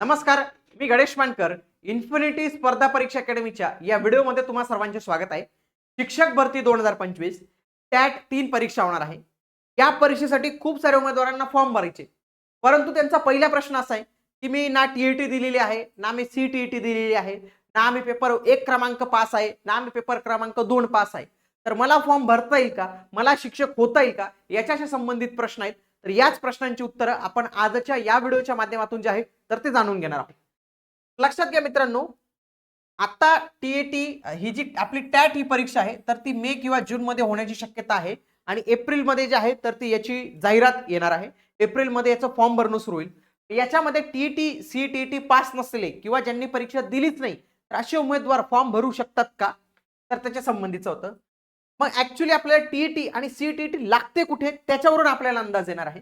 नमस्कार मी गणेश मानकर इन्फिनिटी स्पर्धा परीक्षा अकॅडमीच्या या व्हिडिओमध्ये तुम्हा सर्वांचे स्वागत आहे. शिक्षक भरती दोन हजार पंचवीस टॅट तीन परीक्षा होणार आहे. या परीक्षेसाठी खूप साऱ्या उमेदवारांना फॉर्म भरायचे. परंतु त्यांचा पहिला प्रश्न असा आहे की मी ना टीईटी दिलेली आहे ना मी सी टीईटी दिलेली आहे ना मी पेपर एक क्रमांक पास आहे ना मी पेपर क्रमांक दोन पास आहे. तर मला फॉर्म भरता येईल का? मला शिक्षक होता येईल का? याच्याशी संबंधित प्रश्न आहेत. तर याच प्रश्नांची उत्तरं आपण आजच्या या व्हिडिओच्या माध्यमातून जे आहे तर ते जाणून घेणार आहोत. लक्षात घ्या मित्रांनो आता टीएटी ही जी आपली टॅट ही परीक्षा आहे तर ती मे किंवा जून मध्ये होण्याची शक्यता आहे आणि एप्रिलमध्ये जे आहे तर ती याची जाहिरात येणार आहे. एप्रिलमध्ये याचं फॉर्म भरणं सुरू होईल. याच्यामध्ये TET C T T pass नसलेले किंवा ज्यांनी परीक्षा दिलीच नाही तर असे उमेदवार फॉर्म भरू शकतात का? तर त्याच्या संबंधीचं होतं. मग ऍक्च्युली आपल्याला टीईटी आणि सीटीईटी लागते कुठे? त्याच्यावरून आपल्याला अंदाज येणार आहे.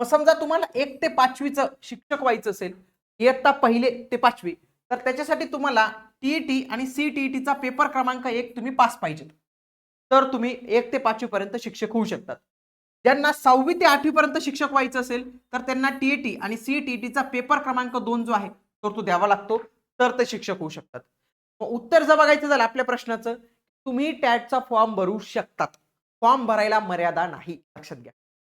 मग समजा तुम्हाला एक ते पाचवीचं शिक्षक व्हायचं असेल इयत्ता पहिले ते पाचवी तर त्याच्यासाठी तुम्हाला टीईटी आणि सीटीईटीचा पेपर क्रमांक एक तुम्ही पास पाहिजे. तर तुम्ही एक ते पाचवी पर्यंत शिक्षक होऊ शकतात. ज्यांना सहावी ते आठवीपर्यंत शिक्षक व्हायचं असेल तर त्यांना टीईटी आणि सीटीईटीचा पेपर क्रमांक दोन जो आहे तर तो द्यावा लागतो तर ते शिक्षक होऊ शकतात. मग उत्तर जर बघायचं झालं आपल्या प्रश्नाचं तुम्ही टॅटचा फॉर्म भरू शकतात. फॉर्म भरायला मर्यादा नाही लक्षात घ्या.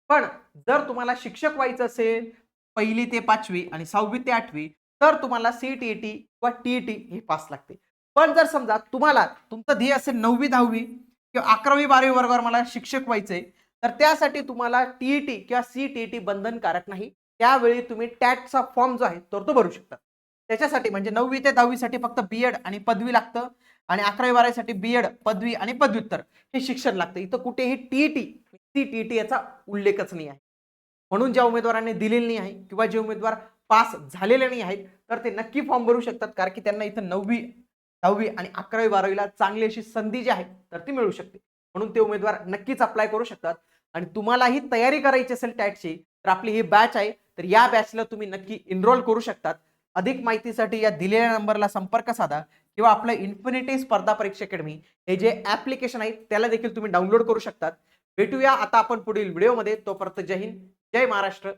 पण जर तुम्हाला शिक्षक व्हायचं असेल पहिली ते पाचवी आणि सहावी ते आठवी तर तुम्हाला सीटीईटी किंवा टी टी हे पास लागते. पण जर समजा तुम्हाला तुमचं ध्येय असेल नववी दहावी किंवा अकरावी बारावी वर्गावर मला शिक्षक व्हायचंय तर त्यासाठी तुम्हाला टी ईटी किंवा सीटीईटी बंधनकारक नाही. त्यावेळी तुम्ही टॅटचा फॉर्म जो आहे तर तो भरू शकता. त्याच्यासाठी म्हणजे नववी ते दहावीसाठी फक्त बीएड आणि पदवी लागतं. आणि अकरावी बारावीसाठी बीएड पदवी आणि पदव्युत्तर हे शिक्षण लागतं. इथं कुठेही टीईटी टी याचा उल्लेखच नाही आहे. म्हणून ज्या उमेदवारांनी दिलेली नाही आहे किंवा जे उमेदवार पास झालेले नाही आहेत तर ते नक्की फॉर्म भरू शकतात. कारण की त्यांना इथं नववी दहावी आणि अकरावी बारावीला चांगली अशी संधी जी आहे तर ती मिळू शकते. म्हणून ते उमेदवार नक्कीच अप्लाय करू शकतात. आणि तुम्हालाही तयारी करायची असेल टॅटची तर आपली ही बॅच आहे तर या बॅचला तुम्ही नक्की इनरोल करू शकतात. अधिक माहितीसाठी या दिलेल्या नंबरला संपर्क साधा किंवा आपलं इन्फिनिटी स्पर्धा परीक्षा अकॅडमी हे जे ऍप्लिकेशन आहे त्याला देखील तुम्ही डाउनलोड करू शकतात. भेटूया आता आपण पुढील व्हिडिओमध्ये. तोपर्यंत जय हिंद जय महाराष्ट्र.